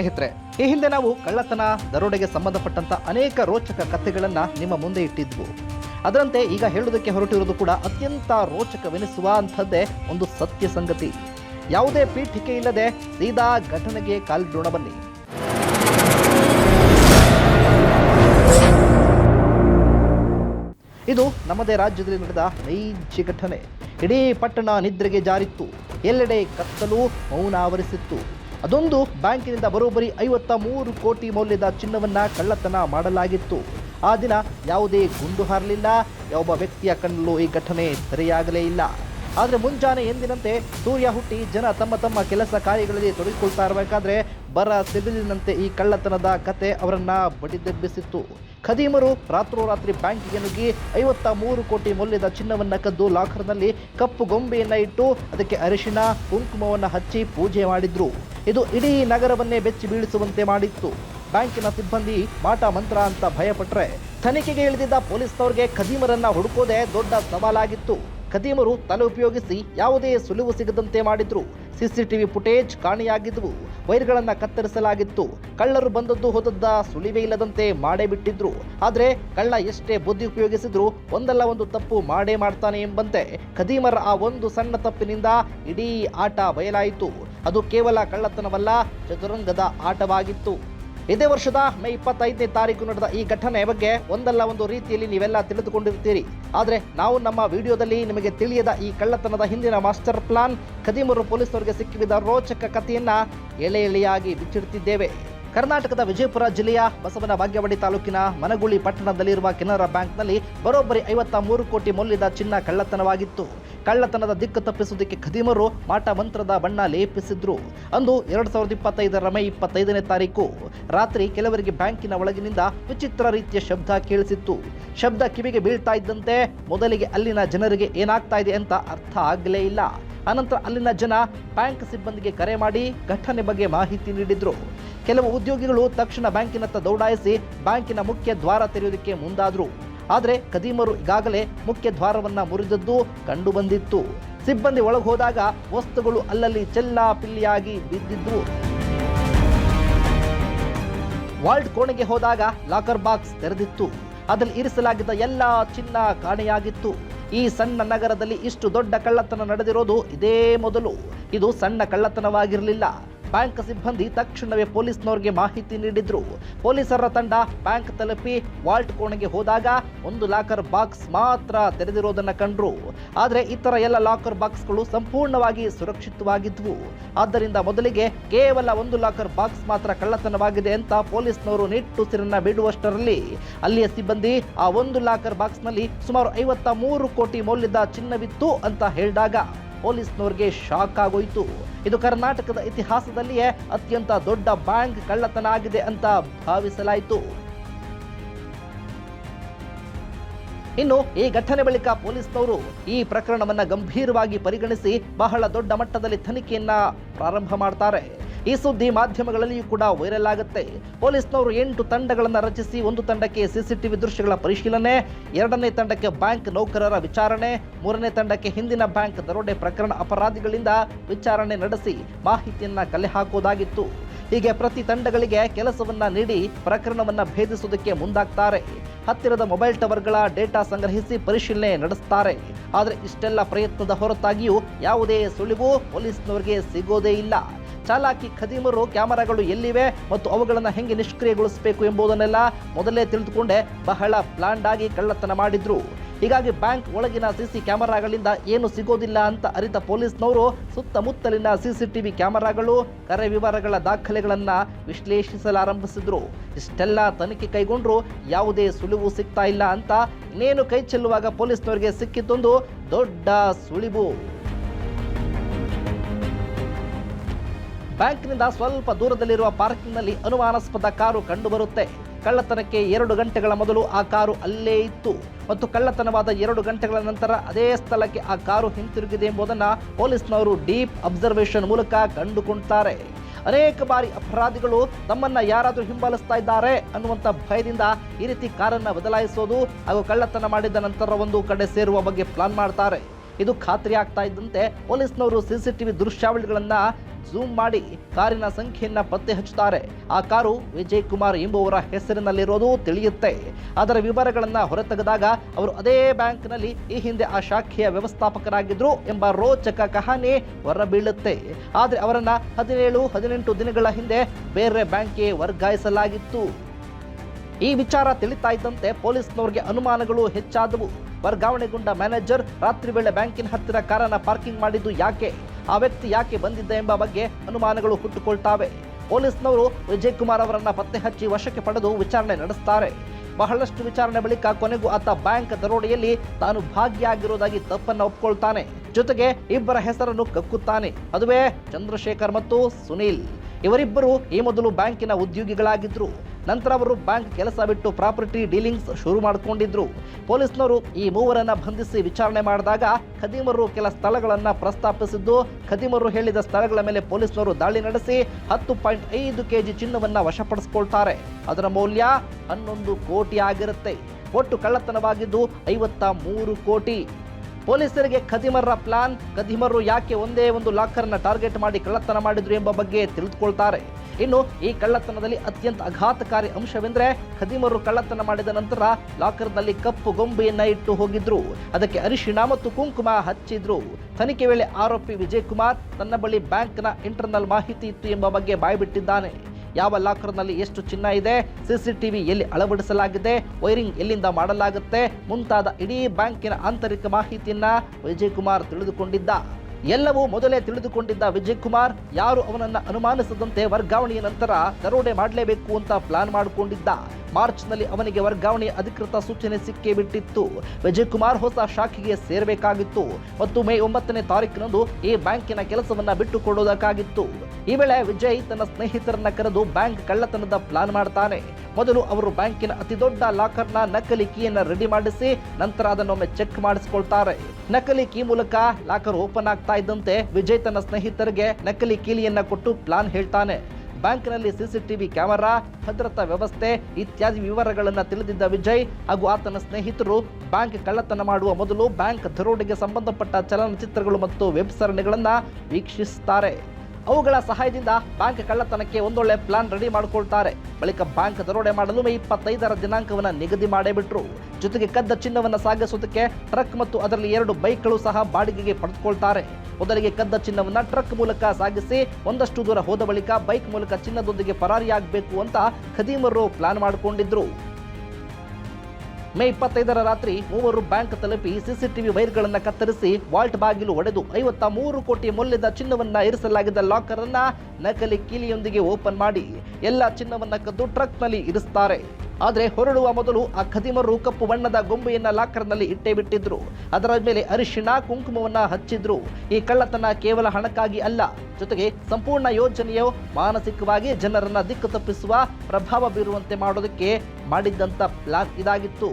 ಸ್ನೇಹಿತರೆ, ಈ ಹಿಂದೆ ನಾವು ಕಳ್ಳತನ, ದರೋಡೆಗೆ ಸಂಬಂಧಪಟ್ಟಂತ ಅನೇಕ ರೋಚಕ ಕಥೆಗಳನ್ನ ನಿಮ್ಮ ಮುಂದೆ ಇಟ್ಟಿದ್ವು. ಅದರಂತೆ ಈಗ ಹೇಳುವುದಕ್ಕೆ ಹೊರಟಿರುವುದು ಕೂಡ ಅತ್ಯಂತ ರೋಚಕವೆನಿಸುವ ಅಂಥದ್ದೇ ಒಂದು ಸತ್ಯ ಸಂಗತಿ. ಯಾವುದೇ ಪೀಠಿಕೆ ಇಲ್ಲದೆ ಸೀದಾ ಘಟನೆಗೆ ಕಾಲಿಡೋಣ ಬನ್ನಿ. ಇದು ನಮ್ಮದೇ ರಾಜ್ಯದಲ್ಲಿ ನಡೆದ ನೈಜ ಘಟನೆ. ಇಡೀ ಪಟ್ಟಣ ನಿದ್ರೆಗೆ ಜಾರಿತ್ತು. ಎಲ್ಲೆಡೆ ಕತ್ತಲು ಮೌನ ಆವರಿಸಿತ್ತು ಅದೊಂದು ಬ್ಯಾಂಕಿನಿಂದ ಬರೋಬ್ಬರಿ ಐವತ್ತ ಮೂರು ಕೋಟಿ ಮೌಲ್ಯದ ಚಿನ್ನವನ್ನ ಕಳ್ಳತನ ಮಾಡಲಾಗಿತ್ತು. ಆ ದಿನ ಯಾವುದೇ ಗುಂಡು ಹಾರಲಿಲ್ಲ. ಯಾವೊಬ್ಬ ವ್ಯಕ್ತಿಯ ಕಣ್ಣಲ್ಲೂ ಈ ಘಟನೆ ಸರಿಯಾಗಲೇ ಇಲ್ಲ. ಆದರೆ ಮುಂಜಾನೆ ಎಂದಿನಂತೆ ಸೂರ್ಯ ಹುಟ್ಟಿ ಜನ ತಮ್ಮ ತಮ್ಮ ಕೆಲಸ ಕಾರ್ಯಗಳಲ್ಲಿ ತೊಡಗಿಕೊಳ್ತಾ ಇರಬೇಕಾದ್ರೆ ಬರ ಸಿಡಿಲಿನಂತೆ ಈ ಕಳ್ಳತನದ ಕತೆ ಅವರನ್ನ ಬಡಿದೆಬ್ಬಿಸಿತ್ತು. ಖದೀಮರು ರಾತ್ರೋರಾತ್ರಿ ಬ್ಯಾಂಕಿಗೆ ನುಗ್ಗಿ ಐವತ್ತ ಮೂರು ಕೋಟಿ ಮೌಲ್ಯದ ಚಿನ್ನವನ್ನು ಕದ್ದು ಲಾಕರ್ನಲ್ಲಿ ಕಪ್ಪು ಗೊಂಬೆಯನ್ನು ಇಟ್ಟು ಅದಕ್ಕೆ ಅರಿಶಿಣ, ಕುಂಕುಮವನ್ನು ಹಚ್ಚಿ ಪೂಜೆ ಮಾಡಿದ್ರು. ಇದು ಇಡೀ ನಗರವನ್ನೇ ಬೆಚ್ಚಿ ಬೀಳಿಸುವಂತೆ ಮಾಡಿತ್ತು. ಬ್ಯಾಂಕಿನ ಸಿಬ್ಬಂದಿ ಮಾಟ ಮಂತ್ರ ಅಂತ ಭಯಪಟ್ರೆ ತನಿಖೆಗೆ ಇಳಿದಿದ್ದ ಪೊಲೀಸ್ನವ್ರಿಗೆ ಖದೀಮರನ್ನ ಹುಡುಕೋದೇ ದೊಡ್ಡ ಸವಾಲಾಗಿತ್ತು. ಖದೀಮರು ತಲೆ ಉಪಯೋಗಿಸಿ ಯಾವುದೇ ಸುಳಿವು ಸಿಗದಂತೆ ಮಾಡಿದ್ರು. ಸಿಸಿಟಿವಿ ಫುಟೇಜ್ ಕಾಣೆಯಾಗಿದ್ವು. ವೈರ್ಗಳನ್ನು ಕತ್ತರಿಸಲಾಗಿತ್ತು. ಕಳ್ಳರು ಬಂದದ್ದು ಹೋದದ್ದ ಸುಳಿವೇ ಇಲ್ಲದಂತೆ ಮಾಡೇ ಬಿಟ್ಟಿದ್ರು. ಆದರೆ ಕಳ್ಳ ಎಷ್ಟೇ ಬುದ್ಧಿ ಉಪಯೋಗಿಸಿದ್ರು ಒಂದಲ್ಲ ಒಂದು ತಪ್ಪು ಮಾಡೇ ಮಾಡ್ತಾನೆ ಎಂಬಂತೆ ಖದೀಮರ ಆ ಒಂದು ಸಣ್ಣ ತಪ್ಪಿನಿಂದ ಇಡೀ ಆಟ ಬಯಲಾಯಿತು. ಅದು ಕೇವಲ ಕಳ್ಳತನವಲ್ಲ, ಚದುರಂಗದ ಆಟವಾಗಿತ್ತು. ಇದೇ ವರ್ಷದ ಮೇ ಇಪ್ಪತ್ತೈದನೇ ತಾರೀಕು ನಡೆದ ಈ ಘಟನೆ ಬಗ್ಗೆ ಒಂದಲ್ಲ ಒಂದು ರೀತಿಯಲ್ಲಿ ನೀವೆಲ್ಲ ತಿಳಿದುಕೊಂಡಿರ್ತೀರಿ. ಆದರೆ ನಾವು ನಮ್ಮ ವಿಡಿಯೋದಲ್ಲಿ ನಿಮಗೆ ತಿಳಿಯದ ಈ ಕಳ್ಳತನದ ಹಿಂದಿನ ಮಾಸ್ಟರ್ ಪ್ಲಾನ್, ಖದೀಮರು ಪೊಲೀಸರಿಗೆ ಸಿಕ್ಕಿಬಿದ್ದ ರೋಚಕ ಕಥೆಯನ್ನ ಎಳೆ ಎಳೆಯಾಗಿ ಬಿಚ್ಚಿಡುತ್ತಿದ್ದೇವೆ ಕರ್ನಾಟಕದ ವಿಜಯಪುರ ಜಿಲ್ಲೆಯ ಬಸವನ ಭಾಗ್ಯವಾಡಿ ತಾಲೂಕಿನ ಮನಗುಳಿ ಪಟ್ಟಣದಲ್ಲಿರುವ ಕೆನರಾ ಬ್ಯಾಂಕ್ನಲ್ಲಿ ಬರೋಬ್ಬರಿ ಐವತ್ತ ಮೂರು ಕೋಟಿ ಮೌಲ್ಯದ ಚಿನ್ನ ಕಳ್ಳತನವಾಗಿತ್ತು. ಕಳ್ಳತನದ ದಿಕ್ಕು ತಪ್ಪಿಸುವುದಕ್ಕೆ ಖದೀಮರು ಮಾಟ ಮಂತ್ರದ ಬಣ್ಣ ಲೇಪಿಸಿದ್ರು. ಅಂದು ಎರಡು ಸಾವಿರದ ಇಪ್ಪತ್ತೈದರ ಮೇ ಇಪ್ಪತ್ತೈದನೇ ತಾರೀಕು ರಾತ್ರಿ ಕೆಲವರಿಗೆ ಬ್ಯಾಂಕಿನ ಒಳಗಿನಿಂದ ವಿಚಿತ್ರ ರೀತಿಯ ಶಬ್ದ ಕೇಳಿಸಿತ್ತು. ಶಬ್ದ ಕಿವಿಗೆ ಬೀಳ್ತಾ ಇದ್ದಂತೆ ಮೊದಲಿಗೆ ಅಲ್ಲಿನ ಜನರಿಗೆ ಏನಾಗ್ತಾ ಇದೆ ಅಂತ ಅರ್ಥ ಆಗಲೇ ಇಲ್ಲ. ಅನಂತರ ಅಲ್ಲಿನ ಜನ ಬ್ಯಾಂಕ್ ಸಿಬ್ಬಂದಿಗೆ ಕರೆ ಮಾಡಿ ಘಟನೆ ಬಗ್ಗೆ ಮಾಹಿತಿ ನೀಡಿದ್ರು. ಕೆಲವು ಉದ್ಯೋಗಿಗಳು ತಕ್ಷಣ ಬ್ಯಾಂಕಿನತ್ತ ದೌಡಾಯಿಸಿ ಬ್ಯಾಂಕಿನ ಮುಖ್ಯ ದ್ವಾರ ತೆರೆಯುವುದಕ್ಕೆ ಮುಂದಾದ್ರು. ಆದರೆ ಕದೀಮರು ಈಗಾಗಲೇ ಮುಖ್ಯ ದ್ವಾರವನ್ನ ಮುರಿದದ್ದು ಕಂಡು ಬಂದಿತ್ತು. ಸಿಬ್ಬಂದಿ ಒಳಗೆ ಹೋದಾಗ ವಸ್ತುಗಳು ಅಲ್ಲಲ್ಲಿ ಚೆಲ್ಲಾಪಿಲ್ಲಿಯಾಗಿ ಬಿದ್ದಿದ್ವು. ವಾಲ್ಡ್ ಕೋಣೆಗೆ ಹೋದಾಗ ಲಾಕರ್ ಬಾಕ್ಸ್ ತೆರೆದಿತ್ತು. ಅದರಲ್ಲಿ ಇರಿಸಲಾಗಿದ್ದ ಎಲ್ಲ ಚಿನ್ನ ಕಾಣೆಯಾಗಿತ್ತು. ಈ ಸಣ್ಣ ನಗರದಲ್ಲಿ ಇಷ್ಟು ದೊಡ್ಡ ಕಳ್ಳತನ ನಡೆದಿರೋದು ಇದೇ ಮೊದಲು. ಇದು ಸಣ್ಣ ಕಳ್ಳತನವಾಗಿರಲಿಲ್ಲ. ಬ್ಯಾಂಕ್ ಸಿಬ್ಬಂದಿ ತಕ್ಷಣವೇ ಪೊಲೀಸ್ನವರಿಗೆ ಮಾಹಿತಿ ನೀಡಿದ್ರು. ಪೊಲೀಸರ ತಂಡ ಬ್ಯಾಂಕ್ ತಲುಪಿ ವಾಲ್ಟ್ ಕೋಣೆಗೆ ಹೋದಾಗ ಒಂದು ಲಾಕರ್ ಬಾಕ್ಸ್ ಮಾತ್ರ ತೆರೆದಿರೋದನ್ನ ಕಂಡ್ರು. ಆದರೆ ಇತರ ಎಲ್ಲ ಲಾಕರ್ ಬಾಕ್ಸ್ಗಳು ಸಂಪೂರ್ಣವಾಗಿ ಸುರಕ್ಷಿತವಾಗಿದ್ವು. ಆದ್ದರಿಂದ ಮೊದಲಿಗೆ ಕೇವಲ ಒಂದು ಲಾಕರ್ ಬಾಕ್ಸ್ ಮಾತ್ರ ಕಳ್ಳತನವಾಗಿದೆ ಅಂತ ಪೊಲೀಸ್ನವರು ನಿಟ್ಟುಸಿರನ್ನ ಬಿಡುವಷ್ಟರಲ್ಲಿ ಅಲ್ಲಿಯ ಸಿಬ್ಬಂದಿ ಆ ಒಂದು ಲಾಕರ್ ಬಾಕ್ಸ್ನಲ್ಲಿ ಸುಮಾರು ಐವತ್ತ ಮೂರು ಕೋಟಿ ಮೌಲ್ಯದ ಚಿನ್ನವಿತ್ತು ಅಂತ ಹೇಳಿದಾಗ ಪೊಲೀಸ್ನವರಿಗೆ ಶಾಕ್ ಆಗೋಯ್ತು. ಇದು ಕರ್ನಾಟಕದ ಇತಿಹಾಸದಲ್ಲಿಯೇ ಅತ್ಯಂತ ದೊಡ್ಡ ಬ್ಯಾಂಕ್ ಕಳ್ಳತನ ಆಗಿದೆ ಅಂತ ಭಾವಿಸಲಾಯಿತು. ಇನ್ನು ಈ ಘಟನೆ ಬಳಿಕ ಪೊಲೀಸ್ನವರು ಈ ಪ್ರಕರಣವನ್ನು ಗಂಭೀರವಾಗಿ ಪರಿಗಣಿಸಿ ಬಹಳ ದೊಡ್ಡ ಮಟ್ಟದಲ್ಲಿ ತನಿಖೆಯನ್ನ ಪ್ರಾರಂಭ ಮಾಡ್ತಾರೆ. ಈ ಸುದ್ದಿ ಮಾಧ್ಯಮಗಳಲ್ಲಿಯೂ ಕೂಡ ವೈರಲ್ ಆಗುತ್ತೆ. ಪೊಲೀಸ್ನವರು ಎಂಟು ತಂಡಗಳನ್ನು ರಚಿಸಿ, ಒಂದು ತಂಡಕ್ಕೆ ಸಿಸಿಟಿವಿ ದೃಶ್ಯಗಳ ಪರಿಶೀಲನೆ, ಎರಡನೇ ತಂಡಕ್ಕೆ ಬ್ಯಾಂಕ್ ನೌಕರರ ವಿಚಾರಣೆ, ಮೂರನೇ ತಂಡಕ್ಕೆ ಹಿಂದಿನ ಬ್ಯಾಂಕ್ ದರೋಡೆ ಪ್ರಕರಣ ಅಪರಾಧಿಗಳಿಂದ ವಿಚಾರಣೆ ನಡೆಸಿ ಮಾಹಿತಿಯನ್ನ ಕಲೆ ಹಾಕುವುದಾಗಿತ್ತು. ಹೀಗೆ ಪ್ರತಿ ತಂಡಗಳಿಗೆ ಕೆಲಸವನ್ನ ನೀಡಿ ಪ್ರಕರಣವನ್ನ ಭೇದಿಸುವುದಕ್ಕೆ ಮುಂದಾಗ್ತಾರೆ. ಹತ್ತಿರದ ಮೊಬೈಲ್ ಟವರ್ಗಳ ಡೇಟಾ ಸಂಗ್ರಹಿಸಿ ಪರಿಶೀಲನೆ ನಡೆಸ್ತಾರೆ. ಆದರೆ ಇಷ್ಟೆಲ್ಲ ಪ್ರಯತ್ನದ ಹೊರತಾಗಿಯೂ ಯಾವುದೇ ಸುಳಿವು ಪೊಲೀಸ್ನವರಿಗೆ ಸಿಗೋದೇ ಇಲ್ಲ. ಚಾಲಾಕಿ ಖದೀಮರು ಕ್ಯಾಮರಾಗಳು ಎಲ್ಲಿವೆ ಮತ್ತು ಅವುಗಳನ್ನು ಹೆಂಗೆ ನಿಷ್ಕ್ರಿಯಗೊಳಿಸಬೇಕು ಎಂಬುದನ್ನೆಲ್ಲ ಮೊದಲೇ ತಿಳಿದುಕೊಂಡೆ ಬಹಳ ಪ್ಲಾಂಡ್ ಆಗಿ ಕಳ್ಳತನ ಮಾಡಿದ್ರು. ಹೀಗಾಗಿ ಬ್ಯಾಂಕ್ ಒಳಗಿನ ಸಿಸಿ ಕ್ಯಾಮೆರಾಗಳಿಂದ ಏನು ಸಿಗೋದಿಲ್ಲ ಅಂತ ಅರಿತ ಪೊಲೀಸ್ನವರು ಸುತ್ತಮುತ್ತಲಿನ ಸಿಸಿಟಿವಿ ಕ್ಯಾಮೆರಾಗಳು, ಕರೆ ವಿವರಗಳ ದಾಖಲೆಗಳನ್ನು ವಿಶ್ಲೇಷಿಸಲಾರಂಭಿಸಿದ್ರು. ಇಷ್ಟೆಲ್ಲ ತನಿಖೆ ಕೈಗೊಂಡ್ರು ಯಾವುದೇ ಸುಳಿವು ಸಿಗ್ತಾ ಇಲ್ಲ ಅಂತ ಇನ್ನೇನು ಕೈ ಚೆಲ್ಲುವಾಗ ಪೊಲೀಸ್ನವರಿಗೆ ಸಿಕ್ಕಿದ್ದೊಂದು ದೊಡ್ಡ ಸುಳಿವು. ಬ್ಯಾಂಕ್ನಿಂದ ಸ್ವಲ್ಪ ದೂರದಲ್ಲಿರುವ ಪಾರ್ಕಿಂಗ್ನಲ್ಲಿ ಅನುಮಾನಾಸ್ಪದ ಕಾರು ಕಂಡುಬರುತ್ತೆ. ಕಳ್ಳತನಕ್ಕೆ ಎರಡು ಗಂಟೆಗಳ ಮೊದಲು ಆ ಕಾರು ಅಲ್ಲೇ ಇತ್ತು. ಮತ್ತು ಕಳ್ಳತನವಾದ ಎರಡು ಗಂಟೆಗಳ ನಂತರ ಅದೇ ಸ್ಥಳಕ್ಕೆ ಆ ಕಾರು ಹಿಂತಿರುಗಿದೆ ಎಂಬುದನ್ನು ಪೊಲೀಸ್ನವರು ಡೀಪ್ ಅಬ್ಸರ್ವೇಷನ್ ಮೂಲಕ ಕಂಡುಕೊಳ್ತಾರೆ ಅನೇಕ ಬಾರಿ ಅಪರಾಧಿಗಳು ತಮ್ಮನ್ನ ಯಾರಾದರೂ ಹಿಂಬಾಲಿಸ್ತಾ ಇದ್ದಾರೆ ಅನ್ನುವಂಥ ಭಯದಿಂದ ಈ ರೀತಿ ಕಾರನ್ನ ಬದಲಾಯಿಸೋದು ಹಾಗೂ ಕಳ್ಳತನ ಮಾಡಿದ ನಂತರ ಒಂದು ಕಡೆ ಸೇರುವ ಬಗ್ಗೆ ಪ್ಲಾನ್ ಮಾಡ್ತಾರೆ. ಇದು ಖಾತ್ರಿ ಆಗ್ತಾ ಇದ್ದಂತೆ ಪೊಲೀಸ್ನವರು ಸಿಸಿಟಿವಿ ದೃಶ್ಯಾವಳಿಗಳನ್ನ ಝೂಮ್ ಮಾಡಿ ಕಾರಿನ ಸಂಖ್ಯೆಯನ್ನ ಪತ್ತೆ ಹಚ್ಚುತ್ತಾರೆ. ಆ ಕಾರು ವಿಜಯ್ ಕುಮಾರ್ ಎಂಬುವರ ಹೆಸರಿನಲ್ಲಿರೋದು ತಿಳಿಯುತ್ತೆ. ಅದರ ವಿವರಗಳನ್ನ ಹೊರತೆಗೆದಾಗ ಅವರು ಅದೇ ಬ್ಯಾಂಕ್ನಲ್ಲಿ ಈ ಹಿಂದೆ ಆ ಶಾಖೆಯ ವ್ಯವಸ್ಥಾಪಕರಾಗಿದ್ರು ಎಂಬ ರೋಚಕ ಕಹಾನಿ ಹೊರಬೀಳುತ್ತೆ. ಆದರೆ ಅವರನ್ನ ಹದಿನೇಳು, ಹದಿನೆಂಟು ದಿನಗಳ ಹಿಂದೆ ಬೇರೆ ಬ್ಯಾಂಕ್ಗೆ ವರ್ಗಾಯಿಸಲಾಗಿತ್ತು. ಈ ವಿಚಾರ ತಿಳಿತಾ ಇದ್ದಂತೆ ಪೊಲೀಸ್ನವರಿಗೆ ಅನುಮಾನಗಳು ಹೆಚ್ಚಾದವು. ವರ್ಗಾವಣೆಗೊಂಡ ಮ್ಯಾನೇಜರ್ ರಾತ್ರಿ ವೇಳೆ ಬ್ಯಾಂಕಿನ ಹತ್ತಿರ ಕಾರನ್ನು ಪಾರ್ಕಿಂಗ್ ಮಾಡಿದ್ದು ಯಾಕೆ? ಆ ವ್ಯಕ್ತಿ ಯಾಕೆ ಬಂದಿದ್ದ ಎಂಬ ಬಗ್ಗೆ ಅನುಮಾನಗಳು ಹುಟ್ಟುಕೊಳ್ತಾವೆ. ಪೊಲೀಸ್ನವರು ವಿಜಯ್ ಕುಮಾರ್ ಅವರನ್ನು ಪತ್ತೆ ಹಚ್ಚಿ ವಶಕ್ಕೆ ಪಡೆದು ವಿಚಾರಣೆ ನಡೆಸ್ತಾರೆ. ಬಹಳಷ್ಟು ವಿಚಾರಣೆ ಬಳಿಕ ಕೊನೆಗೂ ಆತ ಬ್ಯಾಂಕ್ ದರೋಡೆಯಲ್ಲಿ ತಾನು ಭಾಗಿಯಾಗಿರುವುದಾಗಿ ತಪ್ಪನ್ನು ಒಪ್ಕೊಳ್ತಾನೆ. ಜೊತೆಗೆ ಇಬ್ಬರ ಹೆಸರನ್ನು ಕಕ್ಕುತ್ತಾನೆ. ಅದುವೇ ಚಂದ್ರಶೇಖರ್ ಮತ್ತು ಸುನೀಲ್. ಇವರಿಬ್ಬರು ಈ ಮೊದಲು ಬ್ಯಾಂಕಿನ ಉದ್ಯೋಗಿಗಳಾಗಿದ್ದರು ನಂತರ ಅವರು ಬ್ಯಾಂಕ್ ಕೆಲಸ ಬಿಟ್ಟು ಪ್ರಾಪರ್ಟಿ ಡೀಲಿಂಗ್ಸ್ ಶುರು ಮಾಡಿಕೊಂಡಿದ್ರು. ಪೊಲೀಸ್ನವರು ಈ ಮೂವರನ್ನು ಬಂಧಿಸಿ ವಿಚಾರಣೆ ಮಾಡಿದಾಗ ಖದೀಮರು ಕೆಲ ಸ್ಥಳಗಳನ್ನು ಪ್ರಸ್ತಾಪಿಸಿದ್ದು, ಖದೀಮರು ಹೇಳಿದ ಸ್ಥಳಗಳ ಮೇಲೆ ಪೊಲೀಸ್ನವರು ದಾಳಿ ನಡೆಸಿ ಹತ್ತು ಪಾಯಿಂಟ್ ಐದು ಕೆಜಿ ಚಿನ್ನವನ್ನು ವಶಪಡಿಸಿಕೊಳ್ತಾರೆ. ಅದರ ಮೌಲ್ಯ ಹನ್ನೊಂದು ಕೋಟಿ ಆಗಿರುತ್ತೆ. ಒಟ್ಟು ಕಳ್ಳತನವಾಗಿದ್ದು ಐವತ್ತ ಮೂರು ಕೋಟಿ. ಪೊಲೀಸರಿಗೆ ಖದೀಮರ ಪ್ಲಾನ್ ಖದೀಮರು ಯಾಕೆ ಒಂದೇ ಒಂದು ಲಾಕರ್ನ ಟಾರ್ಗೆಟ್ ಮಾಡಿ ಕಳ್ಳತನ ಮಾಡಿದ್ರು ಎಂಬ ಬಗ್ಗೆ ತಿಳಿದುಕೊಳ್ತಾರೆ. ಇನ್ನು ಈ ಕಳ್ಳತನದಲ್ಲಿ ಅತ್ಯಂತ ಆಘಾತಕಾರಿ ಅಂಶವೆಂದ್ರೆ ಖದೀಮರು ಕಳ್ಳತನ ಮಾಡಿದ ನಂತರ ಲಾಕರ್ನಲ್ಲಿ ಕಪ್ಪು ಗೊಂಬೆಯನ್ನ ಇಟ್ಟು ಹೋಗಿದ್ರು. ಅದಕ್ಕೆ ಅರಿಶಿಣ ಮತ್ತು ಕುಂಕುಮ ಹಚ್ಚಿದ್ರು. ತನಿಖೆ ವೇಳೆ ಆರೋಪಿ ವಿಜಯ್ ಕುಮಾರ್ ತನ್ನ ಬಳಿ ಬ್ಯಾಂಕ್ನ ಇಂಟರ್ನಲ್ ಮಾಹಿತಿ ಇತ್ತು ಎಂಬ ಬಗ್ಗೆ ಬಾಯ್ಬಿಟ್ಟಿದ್ದಾನೆ. ಯಾವ ಲಾಕರ್ನಲ್ಲಿ ಎಷ್ಟು ಚಿನ್ನ ಇದೆ? ಸಿಸಿಟಿವಿ ಎಲ್ಲಿ ಅಳವಡಿಸಲಾಗಿದೆ? ವೈರಿಂಗ್ ಎಲ್ಲಿಂದ ಮಾಡಲಾಗುತ್ತೆ? ಮುಂತಾದ ಇಡೀ ಬ್ಯಾಂಕಿನ ಆಂತರಿಕ ಮಾಹಿತಿಯನ್ನ ವಿಜಯ್ ಕುಮಾರ್ ತಿಳಿದುಕೊಂಡಿದ್ದ. ಎಲ್ಲವೂ ಮೊದಲೇ ತಿಳಿದುಕೊಂಡಿದ್ದ ವಿಜಯ್ ಕುಮಾರ್ ಯಾರು ಅವನನ್ನ ಅನುಮಾನಿಸದಂತೆ ವರ್ಗಾವಣೆಯ ನಂತರ ದರೋಡೆ ಮಾಡಲೇಬೇಕು ಅಂತ ಪ್ಲಾನ್ ಮಾಡಿಕೊಂಡಿದ್ದ. ಮಾರ್ಚ್ನಲ್ಲಿ ಅವನಿಗೆ ವರ್ಗಾವಣೆ ಅಧಿಕೃತ ಸೂಚನೆ ಸಿಕ್ಕೇ ಬಿಟ್ಟಿತ್ತು. ವಿಜಯ್ ಕುಮಾರ್ ಹೊಸ ಶಾಖೆಗೆ ಸೇರಬೇಕಾಗಿತ್ತು ಮತ್ತು ಮೇ ಒಂಬತ್ತನೇ ತಾರೀಕಿನಂದು ಈ ಬ್ಯಾಂಕಿನ ಕೆಲಸವನ್ನ ಬಿಟ್ಟುಕೊಡೋದಕ್ಕಾಗಿತ್ತು. ಈ ವೇಳೆ ವಿಜಯ್ ತನ್ನ ಸ್ನೇಹಿತರನ್ನ ಕರೆದು ಬ್ಯಾಂಕ್ ಕಳ್ಳತನದ ಪ್ಲಾನ್ ಮಾಡ್ತಾನೆ. ಮೊದಲು ಅವರು ಬ್ಯಾಂಕಿನ ಅತಿ ದೊಡ್ಡ ಲಾಕರ್ನ ನಕಲಿ ಕೀಯನ್ನ ರೆಡಿ ಮಾಡಿಸಿ ನಂತರ ಅದನ್ನೊಮ್ಮೆ ಚೆಕ್ ಮಾಡಿಸಿಕೊಳ್ತಾರೆ. ನಕಲಿ ಕೀ ಮೂಲಕ ಲಾಕರ್ ಓಪನ್ ಆಗ್ತಾ ಇದ್ದಂತೆ ವಿಜಯ್ ತನ್ನ ಸ್ನೇಹಿತರಿಗೆ ನಕಲಿ ಕೀಲಿಯನ್ನ ಕೊಟ್ಟು ಪ್ಲಾನ್ ಹೇಳ್ತಾನೆ. ಬ್ಯಾಂಕ್ನಲ್ಲಿ ಸಿಸಿಟಿವಿ ಕ್ಯಾಮೆರಾ, ಭದ್ರತಾ ವ್ಯವಸ್ಥೆ ಇತ್ಯಾದಿ ವಿವರಗಳನ್ನು ತಿಳಿದಿದ್ದ ವಿಜಯ್ ಹಾಗೂ ಆತನ ಸ್ನೇಹಿತರು ಬ್ಯಾಂಕ್ ಕಳ್ಳತನ ಮಾಡುವ ಮೊದಲು ಬ್ಯಾಂಕ್ ದರೋಡೆಗೆ ಸಂಬಂಧಪಟ್ಟ ಚಲನಚಿತ್ರಗಳು ಮತ್ತು ವೆಬ್ ಸರಣಿಗಳನ್ನು ವೀಕ್ಷಿಸುತ್ತಾರೆ ಅವುಗಳ ಸಹಾಯದಿಂದ ಬ್ಯಾಂಕ್ ಕಳ್ಳತನಕ್ಕೆ ಒಂದೊಳ್ಳೆ ಪ್ಲಾನ್ ರೆಡಿ ಮಾಡಿಕೊಳ್ತಾರೆ. ಬಳಿಕ ಬ್ಯಾಂಕ್ ದರೋಡೆ ಮಾಡಲು ಮೇ ಇಪ್ಪತ್ತೈದರ ದಿನಾಂಕವನ್ನು ನಿಗದಿ ಮಾಡೇ ಬಿಟ್ರು ಜೊತೆಗೆ ಕದ್ದ ಚಿನ್ನವನ್ನು ಸಾಗಿಸೋದಕ್ಕೆ ಟ್ರಕ್ ಮತ್ತು ಅದರಲ್ಲಿ ಎರಡು ಬೈಕ್ಗಳು ಸಹ ಬಾಡಿಗೆಗೆ ಪಡೆದುಕೊಳ್ತಾರೆ. ಮೊದಲಿಗೆ ಕದ್ದ ಚಿನ್ನವನ್ನ ಟ್ರಕ್ ಮೂಲಕ ಸಾಗಿಸಿ ಒಂದಷ್ಟು ದೂರ ಹೋದ ಬಳಿಕ ಬೈಕ್ ಮೂಲಕ ಚಿನ್ನದೊಂದಿಗೆ ಪರಾರಿಯಾಗಬೇಕು ಅಂತ ಖದೀಮರು ಪ್ಲಾನ್ ಮಾಡಿಕೊಂಡಿದ್ರು. ಮೇ ಇಪ್ಪತ್ತೈದರ ರಾತ್ರಿ ಮೂವರು ಬ್ಯಾಂಕ್ ತಲುಪಿ ಸಿಸಿಟಿವಿ ವೈರ್ಗಳನ್ನು ಕತ್ತರಿಸಿ ವಾಲ್ಟ್ ಬಾಗಿಲು ಒಡೆದು ಐವತ್ತ ಮೂರು ಕೋಟಿ ಮೌಲ್ಯದ ಚಿನ್ನವನ್ನ ಇರಿಸಲಾಗಿದ್ದ ಲಾಕರ್ ಅನ್ನ ನಕಲಿ ಕೀಲಿಯೊಂದಿಗೆ ಓಪನ್ ಮಾಡಿ ಎಲ್ಲ ಚಿನ್ನವನ್ನ ಕದ್ದು ಟ್ರಕ್ನಲ್ಲಿ ಇರಿಸ್ತಾರೆ. ಆದರೆ ಹೊರಡುವ ಮೊದಲು ಆ ಖದೀಮರು ಕಪ್ಪು ಬಣ್ಣದ ಗೊಂಬೆಯನ್ನ ಲಾಕರ್ನಲ್ಲಿ ಇಟ್ಟೇ ಬಿಟ್ಟಿದ್ರು. ಅದರ ಮೇಲೆ ಅರಿಶಿಣ, ಕುಂಕುಮವನ್ನ ಹಚ್ಚಿದ್ರು. ಈ ಕಳ್ಳತನ ಕೇವಲ ಹಣಕ್ಕಾಗಿ ಅಲ್ಲ, ಜೊತೆಗೆ ಸಂಪೂರ್ಣ ಯೋಜನೆಯು ಮಾನಸಿಕವಾಗಿ ಜನರನ್ನ ದಿಕ್ಕು ತಪ್ಪಿಸುವ ಪ್ರಭಾವ ಬೀರುವಂತೆ ಮಾಡೋದಕ್ಕೆ ಮಾಡಿದ್ದಂಥ ಪ್ಲಾನ್ ಇದಾಗಿತ್ತು.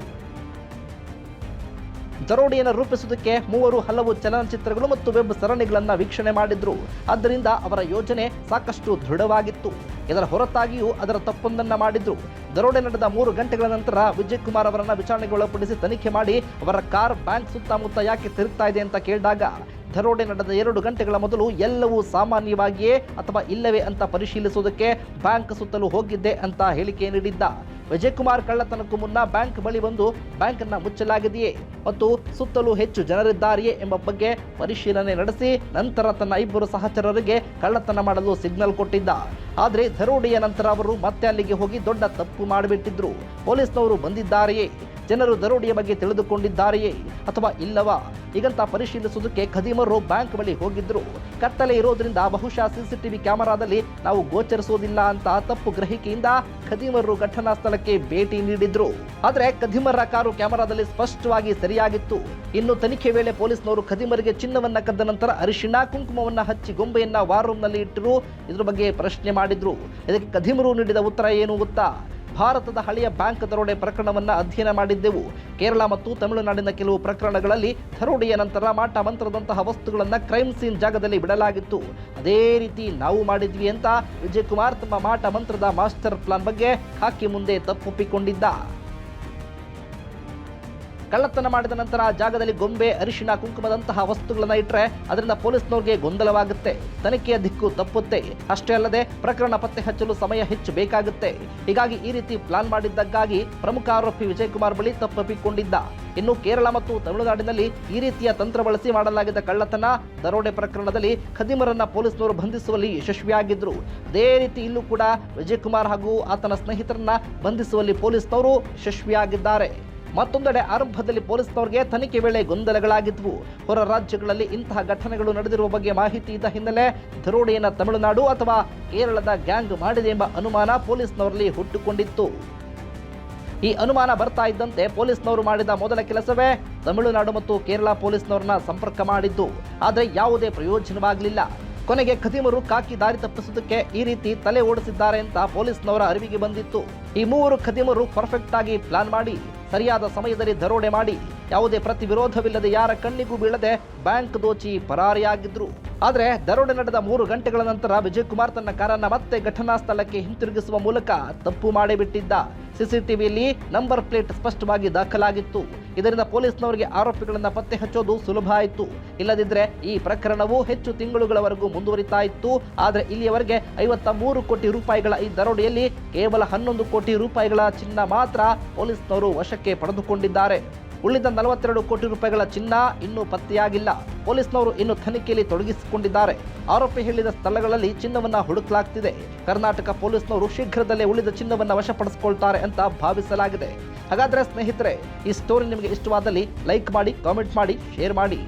ದರೋಡೆಯನ್ನು ರೂಪಿಸುವುದಕ್ಕೆ ಮೂವರು ಹಲವು ಚಲನಚಿತ್ರಗಳು ಮತ್ತು ವೆಬ್ ಸರಣಿಗಳನ್ನು ವೀಕ್ಷಣೆ ಮಾಡಿದ್ರು. ಆದ್ದರಿಂದ ಅವರ ಯೋಜನೆ ಸಾಕಷ್ಟು ದೃಢವಾಗಿತ್ತು. ಇದರ ಹೊರತಾಗಿಯೂ ಅದರ ತಪ್ಪೊಂದನ್ನ ಮಾಡಿದ್ರು. ದರೋಡೆ ನಡೆದ ಮೂರು ಗಂಟೆಗಳ ನಂತರ ವಿಜಯ್ ಕುಮಾರ್ ಅವರನ್ನು ವಿಚಾರಣೆಗೆ ಒಳಪಡಿಸಿ ತನಿಖೆ ಮಾಡಿ ಅವರ ಕಾರ್ ಬ್ಯಾಂಕ್ ಸುತ್ತಮುತ್ತ ಯಾಕೆ ತಿರುಗ್ತಾ ಇದೆ ಅಂತ ಕೇಳಿದಾಗ, ದರೋಡೆ ನಡೆದ ಎರಡು ಗಂಟೆಗಳ ಮೊದಲು ಎಲ್ಲವೂ ಸಾಮಾನ್ಯವಾಗಿಯೇ ಅಥವಾ ಇಲ್ಲವೇ ಅಂತ ಪರಿಶೀಲಿಸುವುದಕ್ಕೆ ಬ್ಯಾಂಕ್ ಸುತ್ತಲೂ ಹೋಗಿದ್ದೆ ಅಂತ ಹೇಳಿಕೆ ನೀಡಿದ್ದ. ವಿಜಯ್ ಕುಮಾರ್ ಕಳ್ಳತನಕ್ಕೂ ಮುನ್ನ ಬ್ಯಾಂಕ್ ಬಳಿ ಬಂದು ಬ್ಯಾಂಕ್ ಅನ್ನ ಮುಚ್ಚಲಾಗಿದೆಯೇ ಮತ್ತು ಸುತ್ತಲೂ ಹೆಚ್ಚು ಜನರಿದ್ದಾರೆಯೇ ಎಂಬ ಬಗ್ಗೆ ಪರಿಶೀಲನೆ ನಡೆಸಿ ನಂತರ ತನ್ನ ಇಬ್ಬರು ಸಹಚರರಿಗೆ ಕಳ್ಳತನ ಮಾಡಲು ಸಿಗ್ನಲ್ ಕೊಟ್ಟಿದ್ದ. ಆದರೆ ದರೋಡೆಯ ನಂತರ ಅವರು ಮತ್ತೆ ಅಲ್ಲಿಗೆ ಹೋಗಿ ದೊಡ್ಡ ತಪ್ಪು ಮಾಡಿಬಿಟ್ಟಿದ್ರು. ಪೊಲೀಸ್ನವರು ಬಂದಿದ್ದಾರೆಯೇ? ಜನರು ದರೋಡೆಯ ಬಗ್ಗೆ ತಿಳಿದುಕೊಂಡಿದ್ದಾರೆಯೇ ಅಥವಾ ಇಲ್ಲವಾ? ಈಗಂತ ಪರಿಶೀಲಿಸುವುದಕ್ಕೆ ಖದೀಮರು ಬ್ಯಾಂಕ್ ಬಳಿ ಹೋಗಿದ್ರು. ಕತ್ತಲೆ ಇರೋದ್ರಿಂದ ಬಹುಶಃ ಸಿಸಿಟಿವಿ ಕ್ಯಾಮೆರಾದಲ್ಲಿ ನಾವು ಗೋಚರಿಸುವುದಿಲ್ಲ ಅಂತ ತಪ್ಪು ಗ್ರಹಿಕೆಯಿಂದ ಖದೀಮರು ಘಟನಾ ಸ್ಥಳಕ್ಕೆ ಭೇಟಿ ನೀಡಿದ್ರು. ಆದರೆ ಖದೀಮರ ಕಾರು ಕ್ಯಾಮೆರಾದಲ್ಲಿ ಸ್ಪಷ್ಟವಾಗಿ ಸರಿಯಾಗಿತ್ತು. ಇನ್ನು ತನಿಖೆ ವೇಳೆ ಪೊಲೀಸ್ನವರು ಖದೀಮರಿಗೆ ಚಿನ್ನವನ್ನ ಕದ್ದ ನಂತರ ಅರಿಶಿಣ, ಕುಂಕುಮವನ್ನ ಹಚ್ಚಿ ಗೊಂಬೆಯನ್ನ ವಾರ್ ರೂಮ್ನಲ್ಲಿ ಇಟ್ಟರು. ಇದ್ರ ಬಗ್ಗೆ ಪ್ರಶ್ನೆ ಮಾಡಿದ್ರು. ಇದಕ್ಕೆ ಖದೀಮರು ನೀಡಿದ ಉತ್ತರ ಏನು ಗೊತ್ತಾ? ಭಾರತದ ಹಳೆಯ ಬ್ಯಾಂಕ್ ದರೋಡೆ ಪ್ರಕರಣವನ್ನು ಅಧ್ಯಯನ ಮಾಡಿದ್ದೆವು. ಕೇರಳ ಮತ್ತು ತಮಿಳುನಾಡಿನ ಕೆಲವು ಪ್ರಕರಣಗಳಲ್ಲಿ ದರೋಡೆಯ ನಂತರ ಮಾಟ ಮಂತ್ರದಂತಹ ವಸ್ತುಗಳನ್ನು ಕ್ರೈಮ್ ಸೀನ್ ಜಾಗದಲ್ಲಿ ಬಿಡಲಾಗಿತ್ತು. ಅದೇ ರೀತಿ ನಾವು ಮಾಡಿದ್ವಿ ಅಂತ ವಿಜಯ್ ಕುಮಾರ್ ತಮ್ಮ ಮಾಟ ಮಂತ್ರದ ಮಾಸ್ಟರ್ ಪ್ಲಾನ್ ಬಗ್ಗೆ ಹಾಕಿ ಮುಂದೆ ತಪ್ಪೊಪ್ಪಿಕೊಂಡಿದ್ದ. ಕಳ್ಳತನ ಮಾಡಿದ ನಂತರ ಆ ಜಾಗದಲ್ಲಿ ಗೊಂಬೆ, ಅರಿಶಿಣ, ಕುಂಕುಮದಂತಹ ವಸ್ತುಗಳನ್ನು ಇಟ್ಟರೆ ಅದರಿಂದ ಪೊಲೀಸ್ನವ್ರಿಗೆ ಗೊಂದಲವಾಗುತ್ತೆ. ತನಿಖೆಯ ದಿಕ್ಕು ತಪ್ಪುತ್ತೆ. ಅಷ್ಟೇ ಅಲ್ಲದೆ ಪ್ರಕರಣ ಪತ್ತೆ ಹಚ್ಚಲು ಸಮಯ ಹೆಚ್ಚು ಬೇಕಾಗುತ್ತೆ. ಹೀಗಾಗಿ ಈ ರೀತಿ ಪ್ಲಾನ್ ಮಾಡಿದ್ದಕ್ಕಾಗಿ ಪ್ರಮುಖ ಆರೋಪಿ ವಿಜಯ್ ಕುಮಾರ್ ಬಳಿ ತಪ್ಪಪ್ಪಿಕೊಂಡಿದ್ದ ಇನ್ನು ಕೇರಳ ಮತ್ತು ತಮಿಳುನಾಡಿನಲ್ಲಿ ಈ ರೀತಿಯ ತಂತ್ರ ಬಳಸಿ ಮಾಡಲಾಗಿದ್ದ ಕಳ್ಳತನ ದರೋಡೆ ಪ್ರಕರಣದಲ್ಲಿ ಖದೀಮರನ್ನ ಪೊಲೀಸ್ನವರು ಬಂಧಿಸುವಲ್ಲಿ ಯಶಸ್ವಿಯಾಗಿದ್ರು. ಅದೇ ರೀತಿ ಇಲ್ಲೂ ಕೂಡ ವಿಜಯ್ ಕುಮಾರ್ ಹಾಗೂ ಆತನ ಸ್ನೇಹಿತರನ್ನ ಬಂಧಿಸುವಲ್ಲಿ ಪೊಲೀಸ್ನವರು ಯಶಸ್ವಿಯಾಗಿದ್ದಾರೆ. ಮತ್ತೊಂದೆಡೆ ಆರಂಭದಲ್ಲಿ ಪೊಲೀಸ್ನವರಿಗೆ ತನಿಖೆ ವೇಳೆ ಗೊಂದಲಗಳಾಗಿದ್ವು. ಹೊರ ರಾಜ್ಯಗಳಲ್ಲಿ ಇಂತಹ ಘಟನೆಗಳು ನಡೆದಿರುವ ಬಗ್ಗೆ ಮಾಹಿತಿ ಇದ್ದ ಹಿನ್ನೆಲೆ ದರೋಡೆಯನ್ನು ತಮಿಳುನಾಡು ಅಥವಾ ಕೇರಳದ ಗ್ಯಾಂಗ್ ಮಾಡಿದೆ ಎಂಬ ಅನುಮಾನ ಪೊಲೀಸ್ನವರಲ್ಲಿ ಹುಟ್ಟುಕೊಂಡಿತ್ತು. ಈ ಅನುಮಾನ ಬರ್ತಾ ಇದ್ದಂತೆ ಪೊಲೀಸ್ನವರು ಮಾಡಿದ ಮೊದಲ ಕೆಲಸವೇ ತಮಿಳುನಾಡು ಮತ್ತು ಕೇರಳ ಪೊಲೀಸ್ನವರನ್ನ ಸಂಪರ್ಕ ಮಾಡಿದ್ದು. ಆದರೆ ಯಾವುದೇ ಪ್ರಯೋಜನವಾಗಲಿಲ್ಲ. ಕೊನೆಗೆ ಖದೀಮರು ಕಾಕಿ ದಾರಿ ತಪ್ಪಿಸುವುದಕ್ಕೆ ಈ ರೀತಿ ತಲೆ ಓಡಿಸಿದ್ದಾರೆ ಅಂತ ಪೊಲೀಸ್ನವರ ಅರಿವಿಗೆ ಬಂದಿತ್ತು. ಈ ಮೂವರು ಖದೀಮರು ಪರ್ಫೆಕ್ಟ್ ಆಗಿ ಪ್ಲಾನ್ ಮಾಡಿ ಸರಿಯಾದ ಸಮಯದಲ್ಲಿ ದರೋಡೆ ಮಾಡಿ ಯಾವುದೇ ಪ್ರತಿವಿರೋಧವಿಲ್ಲದೆ ಯಾರ ಕಣ್ಣಿಗೂ ಬೀಳದೆ ಬ್ಯಾಂಕ್ ದೋಚಿ ಪರಾರಿಯಾಗಿದ್ರು. ಆದರೆ ದರೋಡೆ ನಡೆದ ಮೂರು ಗಂಟೆಗಳ ನಂತರ ವಿಜಯ್ ಕುಮಾರ್ ತನ್ನ ಕಾರನ್ನ ಮತ್ತೆ ಘಟನಾ ಸ್ಥಳಕ್ಕೆ ಹಿಂತಿರುಗಿಸುವ ಮೂಲಕ ತಪ್ಪು ಮಾಡಿಬಿಟ್ಟಿದ್ದ. ಸಿಸಿಟಿವಿಯಲ್ಲಿ ನಂಬರ್ ಪ್ಲೇಟ್ ಸ್ಪಷ್ಟವಾಗಿ ದಾಖಲಾಗಿತ್ತು. ಇದರಿಂದ ಪೊಲೀಸ್ನವರಿಗೆ ಆರೋಪಿಗಳನ್ನು ಪತ್ತೆ ಹಚ್ಚೋದು ಸುಲಭ ಆಯಿತು. ಇಲ್ಲದಿದ್ದರೆ ಈ ಪ್ರಕರಣವು ಹೆಚ್ಚು ತಿಂಗಳುಗಳವರೆಗೂ ಮುಂದುವರಿತಾ ಇತ್ತು. ಆದರೆ ಇಲ್ಲಿಯವರೆಗೆ ಐವತ್ತ ಮೂರು ಕೋಟಿ ರೂಪಾಯಿಗಳ ಈ ದರೋಡೆಯಲ್ಲಿ ಕೇವಲ ಹನ್ನೊಂದು ಕೋಟಿ ರೂಪಾಯಿಗಳ ಚಿನ್ನ ಮಾತ್ರ ಪೊಲೀಸ್ನವರು ವಶಕ್ಕೆ ಪಡೆದುಕೊಂಡಿದ್ದಾರೆ. ಉಳಿದ ನಲವತ್ತೆರಡು ಕೋಟಿ ರೂಪಾಯಿಗಳ ಚಿನ್ನ ಇನ್ನೂ ಪತ್ತೆಯಾಗಿಲ್ಲ. ಪೊಲೀಸ್ನವರು ಇನ್ನು ತನಿಖೆಯಲ್ಲಿ ತೊಡಗಿಸಿಕೊಂಡಿದ್ದಾರೆ. ಆರೋಪಿ ಹೇಳಿದ ಸ್ಥಳಗಳಲ್ಲಿ ಚಿನ್ನವನ್ನ ಹುಡುಕಲಾಗ್ತಿದೆ. ಕರ್ನಾಟಕ ಪೊಲೀಸ್ನವರು ಶೀಘ್ರದಲ್ಲೇ ಉಳಿದ ಚಿನ್ನವನ್ನ ವಶಪಡಿಸಿಕೊಳ್ತಾರೆ ಅಂತ ಭಾವಿಸಲಾಗಿದೆ. ಹಾಗಾದ್ರೆ ಸ್ನೇಹಿತರೆ, ಈ ಸ್ಟೋರಿ ನಿಮಗೆ ಇಷ್ಟವಾದಲ್ಲಿ ಲೈಕ್ ಮಾಡಿ ಕಾಮೆಂಟ್ ಮಾಡಿ ಶೇರ್ ಮಾಡಿ.